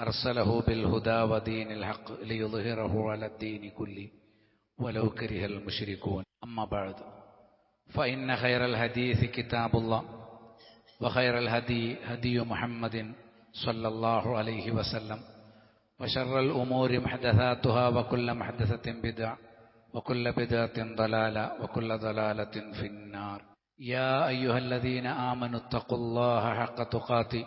أرسله بالهدى ودين الحق ليظهره على الدين كله ولو كره المشركون. أما بعد فإن خير الحديث كتاب الله وخير الهدي هدي محمد صلى الله عليه وسلم وشر الأمور محدثاتها وكل محدثة بدع وكل بدعة ضلالة وكل ضلالة في النار. يا أيها الذين آمنوا اتقوا الله حق تقاته.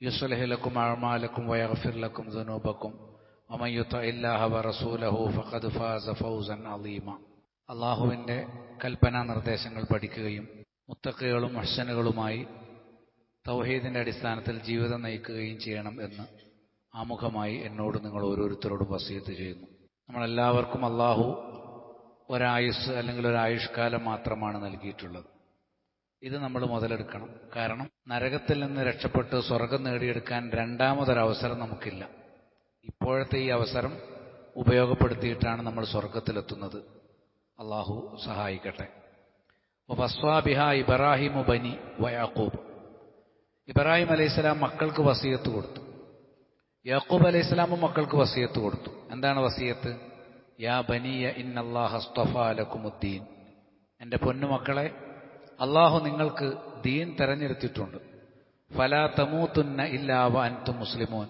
يصلح لكم أعمالكم ويغفر لكم ذنوبكم ومن يطع الله ورسوله فقد فاز فوزا عظيما അള്ളാഹുവിൻ്റെ കൽപ്പനാ നിർദ്ദേശങ്ങൾ പഠിക്കുകയും മുത്തക്കകളും മുഹ്സനുകളുമായി തൗഹീദിൻ്റെ അടിസ്ഥാനത്തിൽ ജീവിതം നയിക്കുകയും ചെയ്യണം എന്ന് ആമുഖമായി എന്നോട് നിങ്ങൾ ഓരോരുത്തരോടും വസീത്ത് ചെയ്യുന്നു നമ്മളെല്ലാവർക്കും അള്ളാഹു ഒരായുസ് അല്ലെങ്കിൽ ഒരു ആയുഷ്കാലം മാത്രമാണ് നൽകിയിട്ടുള്ളത് ഇത് നമ്മൾ മുതലെടുക്കണം. കാരണം നരകത്തിൽ നിന്ന് രക്ഷപ്പെട്ട് സ്വർഗം നേടിയെടുക്കാൻ രണ്ടാമതൊരവസരം നമുക്കില്ല. ഇപ്പോഴത്തെ ഈ അവസരം ഉപയോഗപ്പെടുത്തിയിട്ടാണ് നമ്മൾ സ്വർഗത്തിലെത്തുന്നത്. അള്ളാഹു സഹായിക്കട്ടെ. വസ്വാബിഹ ഇബ്രാഹിമു ബനി വയാക്കൂബ്. ഇബ്രാഹിം അലൈഹിസ്സലാം മക്കൾക്ക് വസീയത്ത് കൊടുത്തു. യാക്കൂബ് അലൈഹിസ്സലാമും മക്കൾക്ക് വസീയത്ത് കൊടുത്തു. എന്താണ് വസീയത്ത്? യാ ബനിയ ഇന്നല്ലാഹസ്തഫാലക്കുമുദ്ദീൻ എന്റെ പൊന്നുമക്കളെ അള്ളാഹു നിങ്ങൾക്ക് ദീൻ തെരഞ്ഞെടുത്തിട്ടുണ്ട്. ഫലാ തമൂത്തുന്ന ഇല്ലാവ അൻതും മുസ്ലിമോൻ.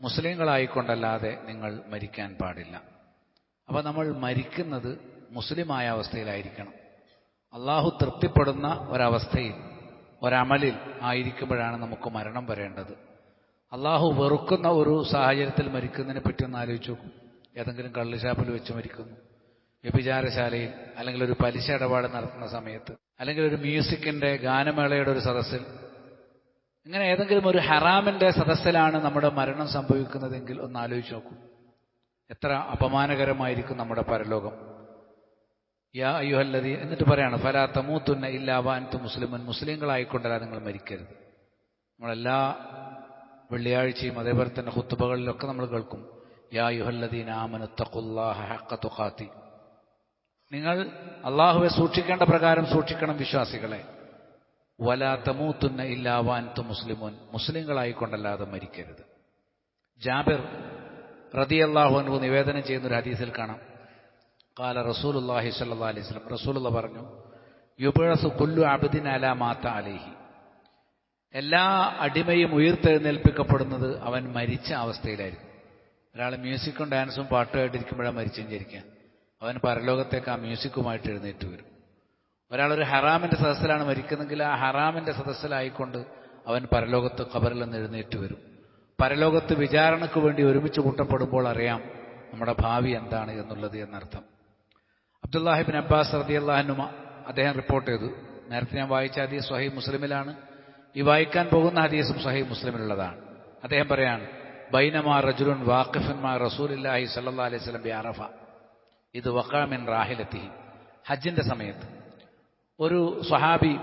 മുസ്ലിങ്ങളായിക്കൊണ്ടല്ലാതെ നിങ്ങൾ മരിക്കാൻ പാടില്ല. അപ്പോൾ നമ്മൾ മരിക്കുന്നത് മുസ്ലിമായ അവസ്ഥയിലായിരിക്കണം. അള്ളാഹു തൃപ്തിപ്പെടുന്ന ഒരവസ്ഥയിൽ ഒരമലിൽ ആയിരിക്കുമ്പോഴാണ് നമുക്ക് മരണം വരേണ്ടത്. അള്ളാഹു വെറുക്കുന്ന ഒരു സാഹചര്യത്തിൽ മരിക്കുന്നതിനെ പറ്റി ഒന്ന് ആലോചിച്ചു നോക്കും. ഏതെങ്കിലും കള്ളുഷാപ്പിൽ വെച്ച് മരിക്കുന്നു. വ്യഭിചാരശാലയിൽ അല്ലെങ്കിൽ ഒരു പലിശ ഇടപാട് നടത്തുന്ന സമയത്ത് അല്ലെങ്കിൽ ഒരു മ്യൂസിക്കിന്റെ ഗാനമേളയുടെ ഒരു സദസ്സിൽ. ഇങ്ങനെ ഏതെങ്കിലും ഒരു ഹറാമിന്റെ സദസ്സിലാണ് നമ്മുടെ മരണം സംഭവിക്കുന്നതെങ്കിൽ ഒന്ന് ആലോചിച്ച് നോക്കൂ. എത്ര അപമാനകരമായിരിക്കും നമ്മുടെ പരലോകം. യാ അയ്യുഹല്ലതി എന്നിട്ട് പറയാണ് ഫലാ തമൂത്തുന്ന ഇല്ലാവാൻതു മുസ്ലിമൻ. മുസ്ലിങ്ങളായിക്കൊണ്ടല്ല നിങ്ങൾ മരിക്കരുത്. നമ്മളെല്ലാ വെള്ളിയാഴ്ചയും അതേപോലെ തന്നെ ഹുത്തുബകളിലൊക്കെ നമ്മൾ കേൾക്കും. യാ യുഹല്ലദീൻ ആമനുത്തഖുല്ലാഹ ഹഖ നിങ്ങൾ അള്ളാഹുവെ സൂക്ഷിക്കേണ്ട പ്രകാരം സൂക്ഷിക്കണം വിശ്വാസികളെ. വലാ ഇല്ലാവാൻ തു മുസ്ലിമുൻ. മുസ്ലിങ്ങളായിക്കൊണ്ടല്ലാതെ മരിക്കരുത്. ജാബിർ റതി അള്ളാഹുവിനു നിവേദനം ചെയ്യുന്ന ഒരു ഹദീസിൽ കാണാം. കാല റസൂലുല്ലാഹി സല്ലാ അലൈഹി സ്വലം റസൂലുള്ള പറഞ്ഞു യുബഴസ് കുല്ലു അബദിൻ അല മാത്ത അലേഹി. എല്ലാ അടിമയും ഉയർത്തെഴുന്നേൽപ്പിക്കപ്പെടുന്നത് അവൻ മരിച്ച അവസ്ഥയിലായിരിക്കും ഒരാൾ മ്യൂസിക്കും ഡാൻസും പാട്ടുമായിട്ടിരിക്കുമ്പോഴാണ് മരിച്ചെഞ്ചരിക്കുക അവൻ പരലോകത്തേക്ക് ആ മ്യൂസിക്കുമായിട്ട് എഴുന്നേറ്റ് വരും. ഒരാളൊരു ഹറാമിന്റെ സദസ്സിലാണ് മരിക്കുന്നതെങ്കിൽ ആ ഹറാമിന്റെ സദസ്സിലായിക്കൊണ്ട് അവൻ പരലോകത്ത് ഖബറിൽ നിന്ന് എഴുന്നേറ്റ് വരും. പരലോകത്ത് വിചാരണയ്ക്ക് വേണ്ടി ഒരുമിച്ച് കൂട്ടപ്പെടുമ്പോൾ അറിയാം നമ്മുടെ ഭാവി എന്താണ് എന്നുള്ളത് എന്നർത്ഥം. അബ്ദുല്ലാഹിബിൻ അബ്ബാസ് റതി അള്ളാഹനുമ അദ്ദേഹം റിപ്പോർട്ട് ചെയ്തു. നേരത്തെ ഞാൻ വായിച്ച ഹദീസ് സ്വഹീ മുസ്ലിമിലാണ്. ഈ വായിക്കാൻ പോകുന്ന ഹദീസും സ്വഹീ മുസ്ലിമിലുള്ളതാണ്. അദ്ദേഹം പറയാണ് ബൈനമാ റജുലുൻ വാഖിഫുൻമാ റസൂലില്ലാഹി സല്ലാ അലൈഹി സ്വലം ബി അറഫ. ഇത് വക്കാമിൻ റാഹിലെത്തി ഹജ്ജിന്റെ സമയത്ത്. ഒരു സ്വഹാബി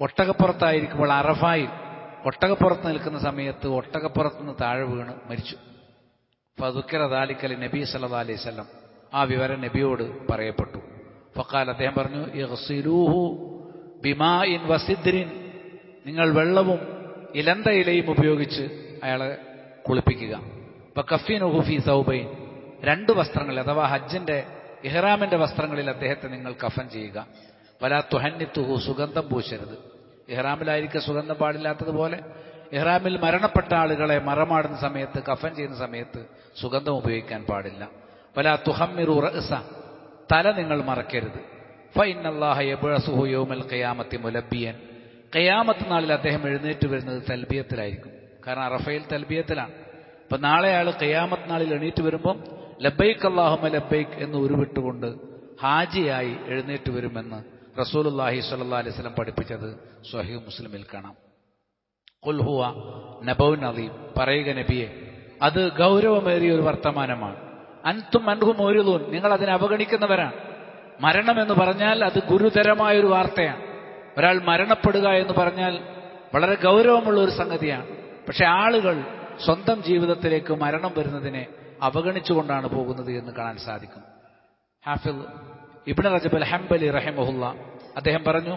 ഒട്ടകപ്പുറത്തായിരിക്കുമ്പോൾ അറഫായിൽ ഒട്ടകപ്പുറത്ത് നിൽക്കുന്ന സമയത്ത് ഒട്ടകപ്പുറത്ത് നിന്ന് താഴെ വീണ് മരിച്ചു. ഫതുക്കിറ താലിക്കലി നബി സല്ലാ അലൈഹി സ്വലം ആ വിവരം നബിയോട് പറയപ്പെട്ടു. ഫക്കാൽ അദ്ദേഹം പറഞ്ഞു ബിമാ ഇൻ വസിദ്രിൻ നിങ്ങൾ വെള്ളവും ഇലന്ത ഇലയും ഉപയോഗിച്ച് അയാളെ കുളിപ്പിക്കുക. ഇപ്പൊ കഫീൻ ഹുഫി സൗബൈൻ. രണ്ട് വസ്ത്രങ്ങൾ അഥവാ ഹജ്ജിന്റെ ഇഹ്റാമിന്റെ വസ്ത്രങ്ങളിൽ അദ്ദേഹത്തെ നിങ്ങൾ കഫൻ ചെയ്യുക. വല തുഹന്നിത്തുഹു സുഗന്ധം പൂശരുത്. ഇഹ്റാമിലായിരിക്കും സുഗന്ധം പാടില്ലാത്തതുപോലെ. ഇഹ്റാമിൽ മരണപ്പെട്ട ആളുകളെ മറമാടുന്ന സമയത്ത് കഫൻ ചെയ്യുന്ന സമയത്ത് സുഗന്ധം ഉപയോഗിക്കാൻ പാടില്ല. വല തുഹമ്മിറു റഹ്സ തല നിങ്ങൾ മറക്കരുത്. ഫൈനല്ലാഹ യബ്അസുഹു യൗമൽ ഖിയാമത്തി മുലബ്ബിയൻ. ഖിയാമത്ത് നാളിൽ അദ്ദേഹം എഴുന്നേറ്റ് വരുന്നത് തൽബിയത്തിലായിരിക്കും. കാരണം അറഫയിൽ തൽബിയത്തിലാണ്. അപ്പൊ നാളെ അയാൾ കയാമത്ത് നാളിൽ എണീറ്റ് വരുമ്പം ലബൈക്ക് അള്ളാഹുമ ലബൈക്ക് എന്ന് ഉരുവിട്ടുകൊണ്ട് ഹാജിയായി എഴുന്നേറ്റ് വരുമെന്ന് റസൂലുല്ലാഹി സ്വല്ലല്ലാഹി അലൈഹി സ്വലം പഠിപ്പിച്ചത് സ്വഹീ മുസ്ലിമിൽ കാണാം. കുൽഹുവ നബൌ നദീം പറയുക നബിയെ അത് ഗൗരവമേറിയ ഒരു വർത്തമാനമാണ്. അൻതും അൻഹും ഒരുതൂൻ നിങ്ങൾ അതിനെ അവഗണിക്കുന്നവരാണ്. മരണം എന്ന് പറഞ്ഞാൽ അത് ഗുരുതരമായ ഒരു വാർത്തയാണ്. ഒരാൾ മരണപ്പെടുക എന്ന് പറഞ്ഞാൽ വളരെ ഗൗരവമുള്ള ഒരു സംഗതിയാണ്. പക്ഷെ ആളുകൾ സ്വന്തം ജീവിതത്തിലേക്ക് മരണം വരുന്നതിനെ അവഗണിച്ചുകൊണ്ടാണ് പോകുന്നത് എന്ന് കാണാൻ സാധിക്കും. ഹാഫിൽ ഇബ്ന റജബ് അൽ ഹംബലി റഹിമഹുല്ല അദ്ദേഹം പറഞ്ഞു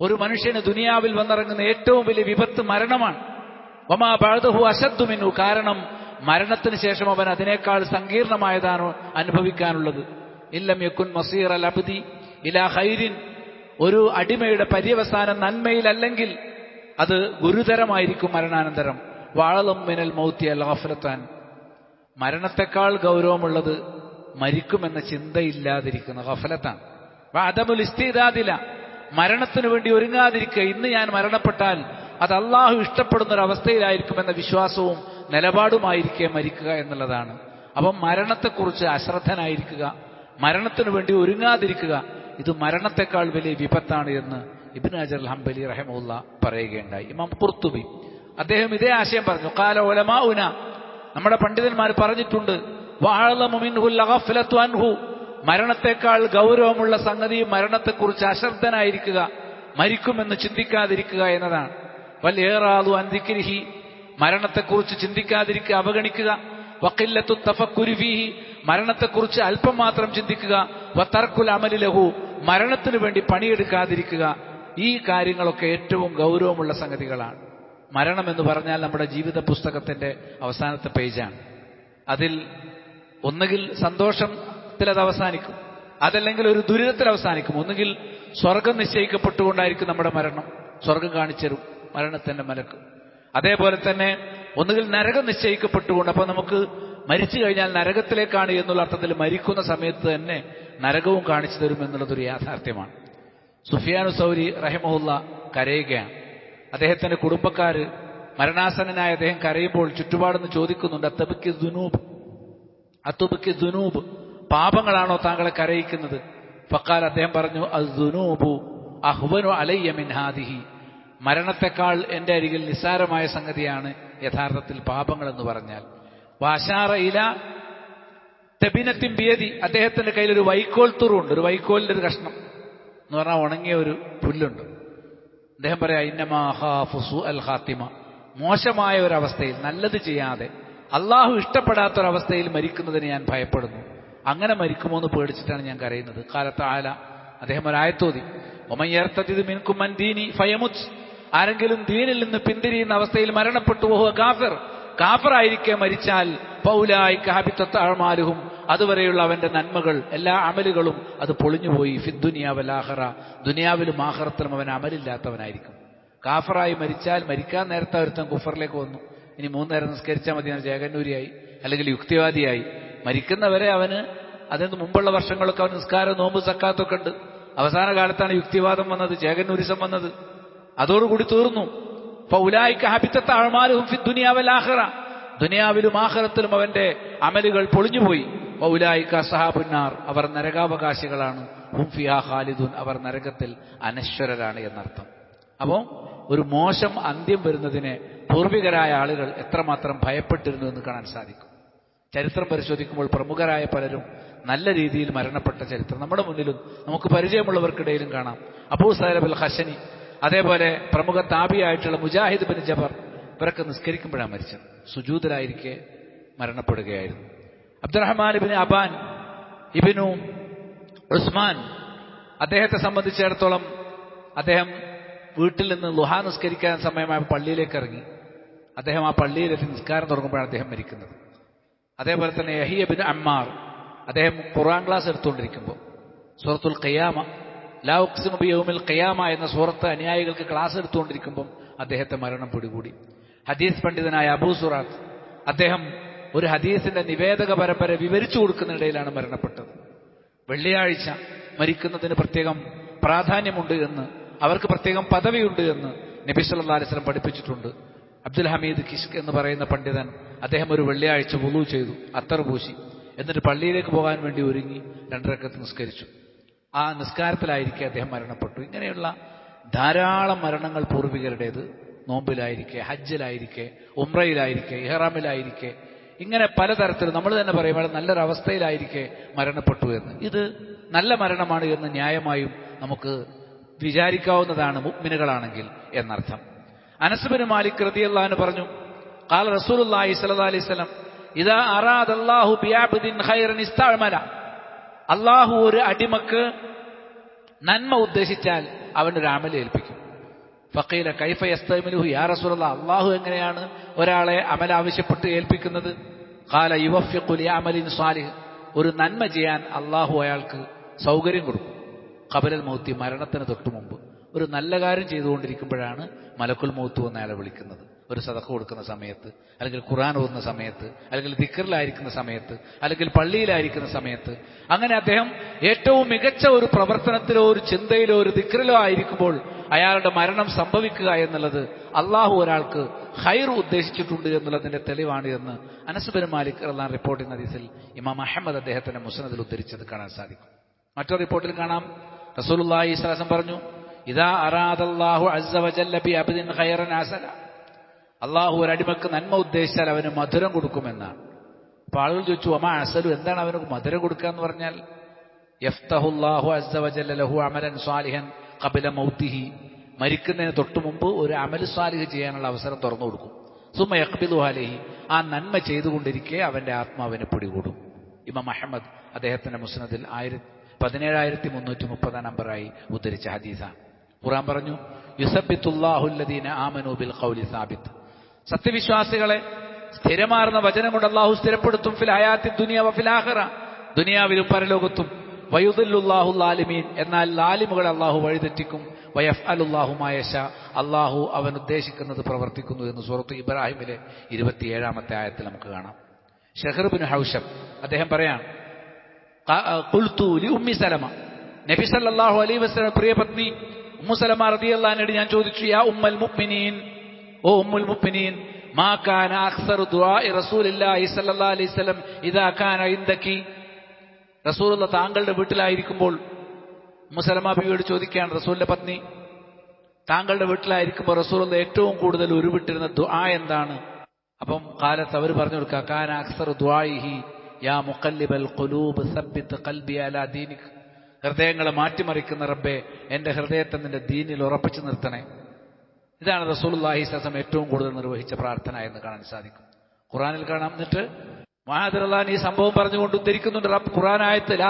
ഒരു മനുഷ്യന് ദുനിയാവിൽ വന്നിറങ്ങുന്ന ഏറ്റവും വലിയ വിപത്ത് മരണമാണ്. വമാ കാരണം മരണത്തിന് ശേഷം അവൻ അതിനേക്കാൾ സങ്കീർണമായതാണ് അനുഭവിക്കാനുള്ളത്. ഇല്ലം യക്കുൻ മസീർ അൽ അബ്ദി ഇലാ ഹൈരിൻ ഒരു അടിമയുടെ പര്യവസാനം നന്മയിലല്ലെങ്കിൽ അത് ഗുരുതരമായിരിക്കും മരണാനന്തരം. വാഴലും മിനൽ മൗത്തി അൽ ഗഫലത്താൻ. മരണത്തെക്കാൾ ഗൗരവമുള്ളത് മരിക്കുമെന്ന ചിന്തയില്ലാതിരിക്കുന്ന ഗഫലത്താണ് അതമുൽ ഇസ്തീദാദില. മരണത്തിനു വേണ്ടി ഒരുങ്ങാതിരിക്കുക. ഇന്ന് ഞാൻ മരണപ്പെട്ടാൽ അത് അള്ളാഹു ഇഷ്ടപ്പെടുന്ന ഒരു അവസ്ഥയിലായിരിക്കുമെന്ന വിശ്വാസവും നിലപാടുമായിരിക്കേ മരിക്കുക എന്നുള്ളതാണ്. അപ്പം മരണത്തെക്കുറിച്ച് അശ്രദ്ധനായിരിക്കുക. മരണത്തിനു വേണ്ടി ഒരുങ്ങാതിരിക്കുക. ഇത് മരണത്തെക്കാൾ വലിയ വിപത്താണ് എന്ന് ഇബിൻ അജർ ഹംബലി റഹമുല്ല പറയുകയുണ്ടായി. ഇമാം കുർത്തുബി അദ്ദേഹം ഇതേ ആശയം പറഞ്ഞു. കാല ഒലമാ നമ്മുടെ പണ്ഡിതന്മാർ പറഞ്ഞിട്ടുണ്ട് മരണത്തെക്കാൾ ഗൗരവമുള്ള സംഗതി മരണത്തെക്കുറിച്ച് അശ്രദ്ധനായിരിക്കുക മരിക്കുമെന്ന് ചിന്തിക്കാതിരിക്കുക എന്നതാണ്. വല്ലേറാതു അന്തിക്കിരിഹി മരണത്തെക്കുറിച്ച് ചിന്തിക്കാതിരിക്കുക അവഗണിക്കുക. വക്കില്ലത്തു തഫക്കുരുവിഹി മരണത്തെക്കുറിച്ച് അല്പം മാത്രം ചിന്തിക്കുക. വത്തർക്കുൽ അമലി ലഹു മരണത്തിനു വേണ്ടി പണിയെടുക്കാതിരിക്കുക. ഈ കാര്യങ്ങളൊക്കെ ഏറ്റവും ഗൗരവമുള്ള സംഗതികളാണ്. മരണം എന്ന് പറഞ്ഞാൽ നമ്മുടെ ജീവിത പുസ്തകത്തിന്റെ അവസാനത്തെ പേജാണ്. അതിൽ ഒന്നുകിൽ സന്തോഷത്തിൽ അത് അവസാനിക്കും. അതല്ലെങ്കിൽ ഒരു ദുരിതത്തിൽ അവസാനിക്കും. ഒന്നുകിൽ സ്വർഗം നിശ്ചയിക്കപ്പെട്ടുകൊണ്ടായിരിക്കും നമ്മുടെ മരണം. സ്വർഗം കാണിച്ചരും മരണത്തിന്റെ മലക്ക്. അതേപോലെ തന്നെ ഒന്നുകിൽ നരകം നിശ്ചയിക്കപ്പെട്ടുകൊണ്ട് അപ്പൊ നമുക്ക് മരിച്ചു കഴിഞ്ഞാൽ നരകത്തിലേക്കാണ് എന്നുള്ള അർത്ഥത്തിൽ മരിക്കുന്ന സമയത്ത് തന്നെ നരകവും കാണിച്ചു തരും എന്നുള്ളതൊരു യാഥാർത്ഥ്യമാണ്. സുഫിയാനു സൗരി റഹിമഹുല്ല കരയുകയാണ്. അദ്ദേഹത്തിന്റെ കുടുംബക്കാര് മരണാസനനായ അദ്ദേഹം കരയുമ്പോൾ ചുറ്റുപാടെന്ന് ചോദിക്കുന്നുണ്ട് അത്തബിക്ക് ദുനൂബ് അത്തുബിക്ക് ദുനൂബ് പാപങ്ങളാണോ താങ്കളെ കരയിക്കുന്നത്? ഫക്കാൽ അദ്ദേഹം പറഞ്ഞു ദുനൂബു അഹ്വനു അലയ്യ മിൻ ഹാദിഹി. മരണത്തെക്കാൾ എന്റെ അരികിൽ നിസ്സാരമായ സംഗതിയാണ് യഥാർത്ഥത്തിൽ പാപങ്ങൾ എന്ന് പറഞ്ഞാൽ. വാശാറ ഇല തെബിനത്തിൻ ബിയതി അദ്ദേഹത്തിന്റെ കയ്യിൽ ഒരു വൈക്കോൽ തുറുണ്ട് ഒരു വൈക്കോലിന്റെ ഒരു കഷ്ണം. എന്ന് പറഞ്ഞാൽ ഉണങ്ങിയ ഒരു പുല്ലുണ്ട്. അദ്ദേഹം പറയാ ഇന്നമാഹു അൽ ഹാത്തിമ മോശമായ ഒരവസ്ഥയിൽ നല്ലത് ചെയ്യാതെ അള്ളാഹു ഇഷ്ടപ്പെടാത്തൊരവസ്ഥയിൽ മരിക്കുന്നതിന് ഞാൻ ഭയപ്പെടുന്നു. അങ്ങനെ മരിക്കുമോ എന്ന് പേടിച്ചിട്ടാണ് ഞാൻ കരയുന്നത്. കാലത്ത് ആല അദ്ദേഹം ഒരായത്തോതി ഒമയ്യർത്തത് മിൻകുമൻ ദീനി ഫയമുച്ച് ആരെങ്കിലും ദീനിൽ നിന്ന് പിന്തിരിയുന്ന അവസ്ഥയിൽ മരണപ്പെട്ടു പോവുക കാഫർ. കാഫറായിരിക്കെ മരിച്ചാൽ പൗലായി കാബിത്തത്താഴ്മാലുഹും അതുവരെയുള്ള അവന്റെ നന്മകൾ എല്ലാ അമലുകളും അത് പൊളിഞ്ഞുപോയി. ഫിദ്ദുനിയാവലാഹറ ദുനിയാവിലും ആഹറത്തിലും അവൻ അമലില്ലാത്തവനായിരിക്കും. കാഫറായി മരിച്ചാൽ മരിക്കാൻ നേരത്തെ ഒരുത്തൻ കുഫറിലേക്ക് വന്നു. ഇനി മൂന്ന് നേരം നിസ്കരിച്ചാൽ മതി ജേകന്നൂരിയായി അല്ലെങ്കിൽ യുക്തിവാദിയായി. മരിക്കുന്നവരെ അവന് അതിന് മുമ്പുള്ള വർഷങ്ങളൊക്കെ അവൻ നിസ്കാരം നോമ്പ് സക്കാത്തൊക്കെ ഉണ്ട്. അവസാന കാലത്താണ് യുക്തിവാദം വന്നത് ജയകന്നൂരിസം വന്നത്. അതോടുകൂടി തീർന്നു. പൗലായിക്ക് ഹബിത്തത്ത ആൾമാരും ദുനിയാവലാഹറ ദുനിയാവിലും ആഹ്റത്തിലും അവന്റെ അമലുകൾ പൊളിഞ്ഞുപോയി. ഫൗലായിക്ക സഹാബുന്നാർ അവർ നരകാവകാശികളാണ്. ഹും ഫിയാ ഖാലിദുൻ അവർ നരകത്തിൽ അനശ്വരരാണ് എന്നർത്ഥം. അപ്പോൾ ഒരു മോശം അന്ത്യം വരുന്നതിനെ പൂർവികരായ ആളുകൾ എത്രമാത്രം ഭയപ്പെട്ടിരുന്നു എന്ന് കാണാൻ സാധിക്കും. ചരിത്രം പരിശോധിക്കുമ്പോൾ പ്രമുഖരായ പലരും നല്ല രീതിയിൽ മരണപ്പെട്ട ചരിത്രം നമ്മുടെ മുന്നിലും നമുക്ക് പരിചയമുള്ളവർക്കിടയിലും കാണാം. അബൂ സൈലബ് അൽ ഹസനി അതേപോലെ പ്രമുഖ താപിയായിട്ടുള്ള മുജാഹിദ് ബിൻ ജബർ ഇവരൊക്കെ നിസ്കരിക്കുമ്പോഴാണ് മരിച്ചത്. സുജൂതരായിരിക്കെ മരണപ്പെടുകയായിരുന്നു. അബ്ദുറഹ്മാൻ ഇബിന് അബാൻ ഇബിനു ഉസ്മാൻ അദ്ദേഹത്തെ സംബന്ധിച്ചിടത്തോളം അദ്ദേഹം വീട്ടിൽ നിന്ന് ലുഹാ നിസ്കരിക്കാൻ സമയമായ പള്ളിയിലേക്ക് ഇറങ്ങി. അദ്ദേഹം ആ പള്ളിയിലെത്തി നിസ്കാരം തുടങ്ങുമ്പോഴാണ് അദ്ദേഹം മരിക്കുന്നത്. അതേപോലെ തന്നെ യഹിയ ബിൻ അമ്മാർ അദ്ദേഹം ഖുറാൻ ക്ലാസ് എടുത്തുകൊണ്ടിരിക്കുമ്പോൾ സൂറത്തുൽ ഖയാമ ലാ ഉക്സിമു ബിയൗമിൽ ഖയാമ എന്ന സൂറത്ത് അനുയായികൾക്ക് ക്ലാസ് എടുത്തുകൊണ്ടിരിക്കുമ്പോൾ അദ്ദേഹത്തെ മരണം പിടികൂടി. ഹദീസ് പണ്ഡിതനായ അബൂ സുറാത്ത് അദ്ദേഹം ഒരു ഹദീസിന്റെ നിവേദക പരമ്പര വിവരിച്ചു കൊടുക്കുന്നിടയിലാണ് മരണപ്പെട്ടത്. വെള്ളിയാഴ്ച മരിക്കുന്നതിന് പ്രത്യേകം പ്രാധാന്യമുണ്ട് എന്ന് അവർക്ക് പ്രത്യേകം പദവിയുണ്ട് എന്ന് നബി സല്ലല്ലാഹു അലൈഹി വസല്ലം പഠിപ്പിച്ചിട്ടുണ്ട്. അബ്ദുൽ ഹമീദ് കിഷ്ക് എന്ന് പറയുന്ന പണ്ഡിതൻ അദ്ദേഹം ഒരു വെള്ളിയാഴ്ച വുളു ചെയ്തു അത്തർ പൂശി. എന്നിട്ട് പള്ളിയിലേക്ക് പോകാൻ വേണ്ടി ഒരുങ്ങി രണ്ടരക്കത്ത് നിസ്കരിച്ചു. ആ നിസ്കാരത്തിലായിരിക്കെ അദ്ദേഹം മരണപ്പെട്ടു. ഇങ്ങനെയുള്ള ധാരാളം മരണങ്ങൾ പൂർവികരുടേത്. നോമ്പിലായിരിക്കെ ഹജ്ജിലായിരിക്കെ ഉമ്രയിലായിരിക്കെ ഇഹ്റാമിലായിരിക്കെ ഇങ്ങനെ പലതരത്തിൽ നമ്മൾ തന്നെ പറയും വളരെ നല്ലൊരവസ്ഥയിലായിരിക്കെ മരണപ്പെട്ടു എന്ന്. ഇത് നല്ല മരണമാണ് എന്ന് ന്യായമായും നമുക്ക് വിചാരിക്കാവുന്നതാണ് മുഗ്മിനുകളാണെങ്കിൽ എന്നർത്ഥം. അനസുബിന് മാലിക് റതിയല്ലാന്ന് പറഞ്ഞു കാല അലൈഹി വസല്ലം ഇദാ അറാദല്ലാഹു അള്ളാഹു ഒരു അടിമക്ക് നന്മ ഉദ്ദേശിച്ചാൽ അവനൊരു അമൽ ഏൽപ്പിക്കും. ഫക്കീല കൈഫ യസ്തമിലുഹു യാ റസൂലുള്ള അള്ളാഹു എങ്ങനെയാണ് ഒരാളെ അമൽ ആവശ്യപ്പെട്ട് ഏൽപ്പിക്കുന്നത്? കാല യുവഫിഖുലി അമലിൻ സ്വാലിഹ് ഒരു നന്മ ചെയ്യാൻ അള്ളാഹു അയാൾക്ക് സൗകര്യം കൊടുക്കും. കബലൽ മൗത്തി മരണത്തിന് തൊട്ടു മുമ്പ്. ഒരു നല്ല കാര്യം ചെയ്തുകൊണ്ടിരിക്കുമ്പോഴാണ് മലക്കുൽ മൗത്തു എന്ന് അയാളെ വിളിക്കുന്നത്. ഒരു സതക്ക കൊടുക്കുന്ന സമയത്ത് അല്ലെങ്കിൽ ഖുറാൻ ഓതുന്ന സമയത്ത് അല്ലെങ്കിൽ ദിക്കറിലായിരിക്കുന്ന സമയത്ത് അല്ലെങ്കിൽ പള്ളിയിലായിരിക്കുന്ന സമയത്ത്. അങ്ങനെ അദ്ദേഹം ഏറ്റവും മികച്ച ഒരു പ്രവർത്തനത്തിലോ ഒരു ചിന്തയിലോ ഒരു ദിക്കറിലോ ആയിരിക്കുമ്പോൾ അയാളുടെ മരണം സംഭവിക്കുക എന്നുള്ളത് അള്ളാഹു ഒരാൾക്ക് ഹൈർ ഉദ്ദേശിച്ചിട്ടുണ്ട് എന്നുള്ളതിന്റെ തെളിവാണ് എന്ന് അനസുബിൻ മാലിക് എന്ന റിപ്പോർട്ട് ചെയ്യുന്ന ഹദീസിൽ ഇമാം അഹമ്മദ് അദ്ദേഹത്തിന്റെ മുസ്നദിൽ ഉദ്ധരിച്ചത് കാണാൻ സാധിക്കും. മറ്റൊരു റിപ്പോർട്ടിൽ കാണാം. റസൂലുള്ളാഹി ഇസ്ലാസം പറഞ്ഞു ഇതാ അറാദല്ലാഹു അബ്ദിൻ ഹസന അള്ളാഹു ഒരടിമക്ക് നന്മ ഉദ്ദേശിച്ചാൽ അവന് മധുരം കൊടുക്കുമെന്നാണ്. അപ്പൊ ആളുകൾ ചോദിച്ചു അമ്മ അസലു? എന്താണ് അവന് മധുരം കൊടുക്കുക എന്ന് പറഞ്ഞാൽ? യഫ്തഹുല്ലാഹു ലഹു അമലൻ സ്വാലിഹൻ. കപില മൗത്തിഹി മരിക്കുന്നതിന് തൊട്ടു മുമ്പ് ഒരു അമൽ സ്വാലിഹ് ചെയ്യാനുള്ള അവസരം തുറന്നു കൊടുക്കും. സുമ യഖ്ബിദു അലഹി ആ നന്മ ചെയ്തുകൊണ്ടിരിക്കെ അവന്റെ ആത്മാവിനെ പിടികൂടും. ഇമാം അഹമ്മദ് അദ്ദേഹത്തിന്റെ മുസ്നദിൽ ആയിരത്തി പതിനേഴായിരത്തി മുന്നൂറ്റി മുപ്പതാം നമ്പറായി ഉദ്ധരിച്ച ഹദീസ ഖുറാൻ പറഞ്ഞു യുസബിത്തുല്ലാഹുല്ലദീന ആമനു ബിൽ ഖൗലി സാബിത്ത്. സത്യവിശ്വാസികളെ സ്ഥിരമാർന്ന വചനം കൊണ്ട് അള്ളാഹു സ്ഥിരപ്പെടുത്തും ഫിൽ ഹയാത്തി ദുനിയ ആഖിറ. ദുനിയാവിലും പരലോകത്തും വയുദുല്ലാഹു എന്നാൽ ലാലിമുകളെ അള്ളാഹു വഴിതെറ്റിക്കും. വയഫ് അലുല്ലാഹുമായശ അള്ളാഹു അവൻ ഉദ്ദേശിക്കുന്നത് പ്രവർത്തിക്കുന്നു എന്ന് സുഹൃത്ത് ഇബ്രാഹിമിലെ ഇരുപത്തിയേഴാമത്തെ ആയത്തിൽ നമുക്ക് കാണാം. ഷെഹർബിൻ ഹൗഷം അദ്ദേഹം പറയാം കുൽത്തു ലി ഉമ്മി സലമ. നബി സല്ലല്ലാഹു അലൈഹി വസല്ലം പ്രിയ പത്നി ഉമ്മു സലമ റളിയല്ലാഹു ഞാൻ ചോദിച്ചു യാ ഉമ്മൽ മുഅ്മിനീൻ? ഓ ഉമ്മുൽ മുഅ്മിനീൻ മാ കാന അക്സർ ദുആഇ റസൂലില്ലാഹി സല്ലല്ലാഹു അലൈഹി വസല്ലം ഇദാ കാന ഇൻദകി? റസൂലുള്ള താങ്കളുടെ വീട്ടിലായിരിക്കുമ്പോൾ മുസലമ ബിയോട് ചോദിക്കുകയാണ് റസൂലിന്റെ പത്നി താങ്കളുടെ വീട്ടിലായിരിക്കുമ്പോൾ റസൂലുള്ള ഏറ്റവും കൂടുതൽ ഉരുവിട്ടിരുന്ന ദുആ എന്താണ്? അപ്പം കാലത്ത് അവർ പറഞ്ഞു കൊടുക്കുക കാന അക്സർ ദുആഇഹി യാ മുഖല്ലിബൽ ഖുലൂബ് സബ്ബിത്ത് ഖൽബി അലാ ഹൃദയങ്ങളെ മാറ്റിമറിക്കുന്ന റബ്ബെ എന്റെ ഹൃദയത്തെ നിന്റെ ദീനിൽ ഉറപ്പിച്ചു നിർത്തണേ. ഇതാണ് റസൂലുള്ളാഹി സാസം ഏറ്റവും കൂടുതൽ നിർവഹിച്ച പ്രാർത്ഥന എന്ന് കാണാൻ സാധിക്കും. ഖുറാനിൽ കാണാം എന്നിട്ട് മഹാദിറലാൻ ഈ സംഭവം പറഞ്ഞുകൊണ്ട് ഉദ്ധരിക്കുന്നുണ്ട്. റബ് ഖുറാനായത്ത്